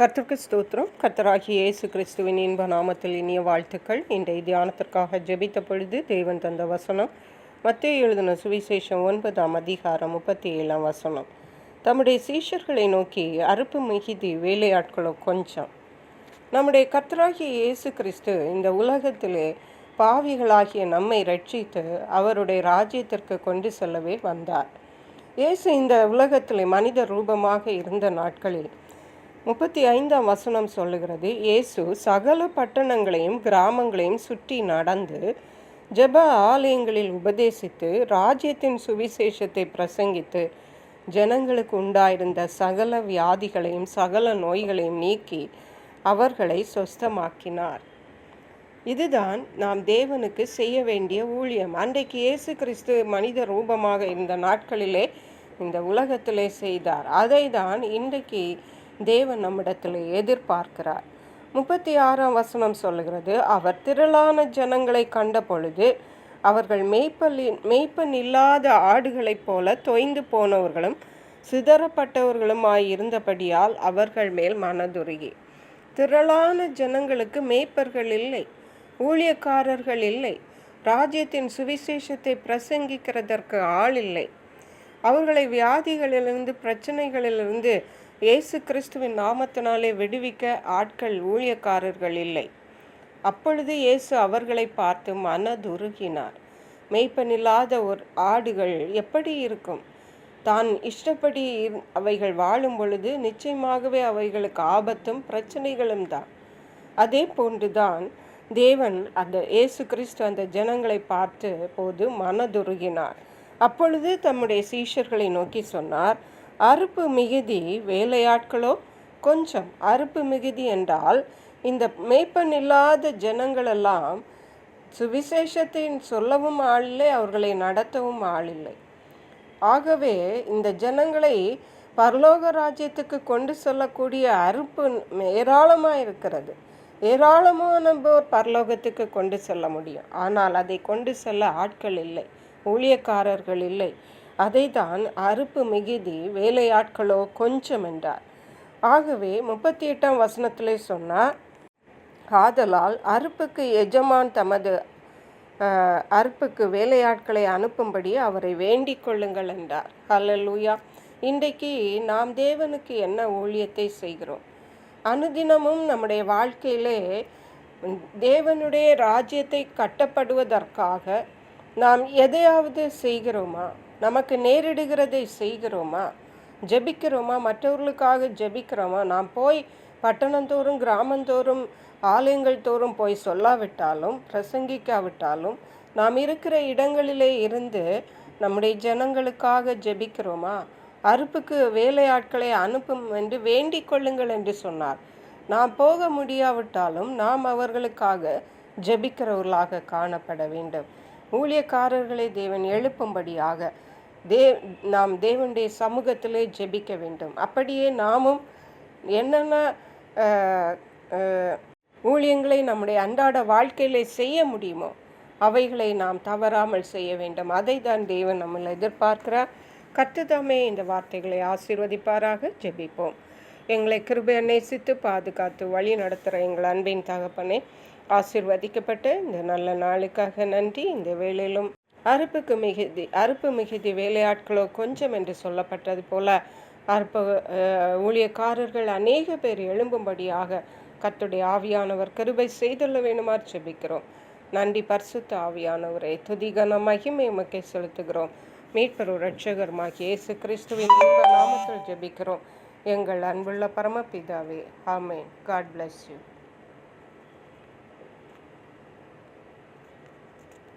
கர்த்தருக்கு ஸ்தோத்திரம். கர்த்தராகி இயேசு கிறிஸ்துவின் இன்ப நாமத்தில் இனிய வாழ்த்துக்கள். இன்றைய தியானத்திற்காக ஜெபித்த பொழுது தேவன் தந்த வசனம் மத்திய எழுதின சுவிசேஷம் ஒன்பதாம் அதிகாரம் முப்பத்தி ஏழாம் வசனம். தம்முடைய சீஷர்களை நோக்கி அறுப்பு மிகுதி வேலையாட்களோ கொஞ்சம். நம்முடைய கர்த்தராகிய இயேசு கிறிஸ்து இந்த உலகத்திலே பாவிகளாகிய நம்மை ரட்சித்து அவருடைய ராஜ்யத்திற்கு கொண்டு செல்லவே வந்தார். இயேசு இந்த உலகத்திலே மனித ரூபமாக இருந்த நாட்களில் முப்பத்தி ஐந்தாம் வசனம் சொல்லுகிறது இயேசு சகல பட்டணங்களையும் கிராமங்களையும் சுற்றி நடந்து ஜெப ஆலயங்களில் உபதேசித்து ராஜ்யத்தின் சுவிசேஷத்தை பிரசங்கித்து ஜனங்களுக்கு உண்டாயிருந்த சகல வியாதிகளையும் சகல நோய்களையும் நீக்கி அவர்களை சொஸ்தமாக்கினார். இதுதான் நாம் தேவனுக்கு செய்ய வேண்டிய ஊழியம். அன்றைக்கு இயேசு கிறிஸ்து மனித ரூபமாக இருந்த நாட்களிலே இந்த உலகத்திலே செய்தார். அதை தான் இன்றைக்கு தேவன் நம்மிடத்தில் எதிர்பார்க்கிறார். முப்பத்தி ஆறாம் வசனம் சொல்லுகிறது அவர் திரளான ஜனங்களை கண்ட பொழுது அவர்கள் மேய்ப்பலின் மெய்ப்பன் இல்லாத ஆடுகளைப் போல தொய்ந்து போனவர்களும் சிதறப்பட்டவர்களுமாய் இருந்தபடியால் அவர்கள் மேல் மனதுருகி. திரளான ஜனங்களுக்கு மேய்ப்பர்கள் இல்லை ஊழியக்காரர்கள் இல்லை ராஜ்யத்தின் சுவிசேஷத்தை பிரசங்கிக்கிறதற்கு ஆள் இல்லை. அவர்களை வியாதிகளிலிருந்து பிரச்சனைகளிலிருந்து இயேசு கிறிஸ்துவின் நாமத்தினாலே விடுவிக்க ஆட்கள் ஊழியக்காரர்கள் இல்லை. அப்பொழுது இயேசு அவர்களை பார்த்து மனதுருகினார். மெய்ப்பனில்லாத ஒரு ஆடுகள் எப்படி இருக்கும்? தான் இஷ்டப்படி அவைகள் வாழும் பொழுது நிச்சயமாகவே அவைகளுக்கு ஆபத்தும் பிரச்சனைகளும் தான். அதே போன்றுதான் தேவன் அந்த இயேசு கிறிஸ்து அந்த ஜனங்களை பார்த்து போது மனதுருகினார். அப்பொழுது தம்முடைய சீஷர்களை நோக்கி சொன்னார் அறுப்பு மிகுதி வேலையாட்களோ? கொஞ்சம் அறுப்பு மிகுதி என்றால் இந்த மேய்ப்பன் இல்லாத ஜனங்களெல்லாம் சுவிசேஷத்தை சொல்லவும் ஆள் இல்லை அவர்களை நடத்தவும் ஆள் இல்லை ஆகவே இந்த ஜனங்களை பரலோக ராஜ்யத்துக்கு கொண்டு செல்லக்கூடிய அறுப்பு ஏராளமாக இருக்கிறது ஏராளமாக நம்ம பரலோகத்துக்கு கொண்டு செல்ல முடியும். ஆனால் அதை கொண்டு செல்ல ஆட்கள் இல்லை. ஊழியக்காரர்கள் இல்லை. அதை தான் அறுப்பு மிகுதி வேலையாட்களோ கொஞ்சம் என்றார். ஆகவே முப்பத்தி எட்டாம் வசனத்திலே சொன்னார் ஆதலால் அறுப்புக்கு எஜமான் தமது அறுப்புக்கு வேலையாட்களை அனுப்பும்படி அவரை வேண்டிக் கொள்ளுங்கள் என்றார். ஹலலூயா இன்றைக்கு நாம் தேவனுக்கு என்ன ஊழியத்தை செய்கிறோம்? அனுதினமும் நம்முடைய வாழ்க்கையிலே தேவனுடைய ராஜ்யத்தை கட்டப்படுவதற்காக நாம் எதையாவது செய்கிறோமா? நமக்கு நேரிடுகிறதை செய்கிறோமா? ஜெபிக்கிறோமா? மற்றவர்களுக்காக ஜெபிக்கிறோமா? நாம் போய் பட்டணந்தோறும் கிராமந்தோறும் ஆலயங்கள் தோறும் போய் சொல்லாவிட்டாலும் பிரசங்கிக்காவிட்டாலும் நாம் இருக்கிற இடங்களிலே இருந்து நம்முடைய ஜனங்களுக்காக ஜெபிக்கிறோமா? அறுப்புக்கு வேலையாட்களை அனுப்பும் என்று வேண்டிக் கொள்ளுங்கள் என்று சொன்னார். நாம் போக முடியாவிட்டாலும் நாம் அவர்களுக்காக ஜெபிக்கிறவர்களாக காணப்பட வேண்டும். ஊழியக்காரர்களை தேவன் எழுப்பும்படியாக தே நாம் தேவனுடைய சமூகத்திலே ஜெபிக்க வேண்டும். அப்படியே நாமும் என்னென்ன ஊழியங்களை நம்முடைய அன்றாட வாழ்க்கையில் செய்ய முடியுமோ அவைகளை நாம் தவறாமல் செய்ய வேண்டும். அதை தான் தேவன் நம்மளை எதிர்பார்க்கிறார். கற்றுதாமே இந்த வார்த்தைகளை ஆசீர்வதிப்பாராக. ஜெபிப்போம். எங்களை கிருபையை நேசித்து பாதுகாத்து வழி நடத்துகிற எங்கள் அன்பின் தகப்பனே ஆசிர்வதிக்கப்பட்ட இந்த நல்ல நாளுக்காக நன்றி. இந்த வேளையிலும் அறுப்புக்கு மிகுதி அறுப்பு மிகுதி வேலையாட்களோ கொஞ்சம் என்று சொல்லப்பட்டது போல அற்ப ஊழியக்காரர்கள் அநேக பேர் எழும்பும்படியாக கத்துடைய ஆவியானவர் கிருபை செய்துள்ள வேணுமாறு செபிக்கிறோம் நன்றி பரிசுத்த ஆவியானவரை துதிகன மகிமை உமக்கே செலுத்துகிறோம். மீட்பரு ரட்சகர்மாகி இயேசு கிறிஸ்துவின் நாமத்தில் ஜெபிக்கிறோம். எங்கள் அன்புள்ள பரமபிதாவே. ஆமேன். God bless you